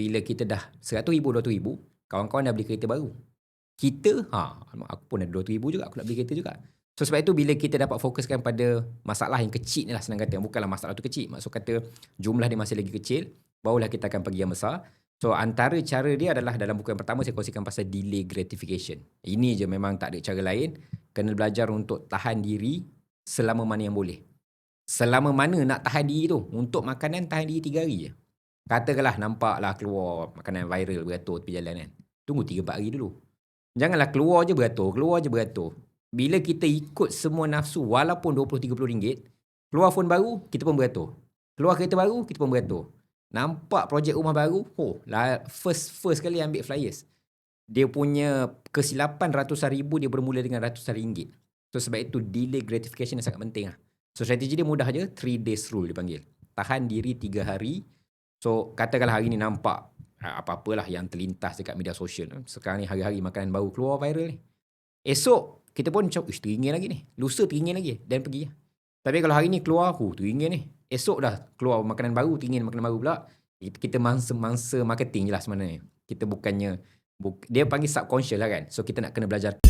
bila kita dah 100 ribu, 200 ribu, kawan-kawan dah beli kereta baru. Kita, ha, aku pun ada 200 ribu juga, aku nak beli kereta juga. So sebab itu bila kita dapat fokuskan pada masalah yang kecil ni lah senang kata. Bukanlah masalah tu kecil. Maksud kata jumlah dia masih lagi kecil. Barulah kita akan pergi yang besar. So antara cara dia adalah dalam buku yang pertama saya kongsikan pasal delay gratification. Ini je memang tak ada cara lain. Kena belajar untuk tahan diri selama mana yang boleh. Selama mana nak tahan diri tu. Untuk makanan tahan diri tiga hari je. Katakanlah nampaklah keluar makanan viral beratur tepi jalan kan. Tunggu tiga 4 hari dulu. Janganlah keluar je beratur. Keluar je beratur bila kita ikut semua nafsu walaupun 20-30 ringgit, keluar phone baru, kita pun beratur. Keluar kereta baru, kita pun beratur. Nampak projek rumah baru, oh, first first kali ambil flyers. Dia punya kesilapan ratusan ribu, dia bermula dengan ratusan ringgit. So sebab itu delay gratification sangat penting lah. So strategi dia mudah je, 3 days rule dipanggil. Tahan diri 3 hari. So katakanlah hari ni nampak ah, apa-apalah yang terlintas dekat media sosial. Sekarang ni hari-hari makanan baru keluar viral ni. Esok kita pun macam, ish teringin lagi ni. Lusa teringin lagi. Dan pergi. Tapi kalau hari ni keluar, huh, teringin ni. Esok dah keluar makanan baru, teringin makanan baru pula. Kita mangsa-mangsa marketing je lah sebenarnya. Kita bukannya, bu- dia panggil subconscious lah kan. So kita nak kena belajar.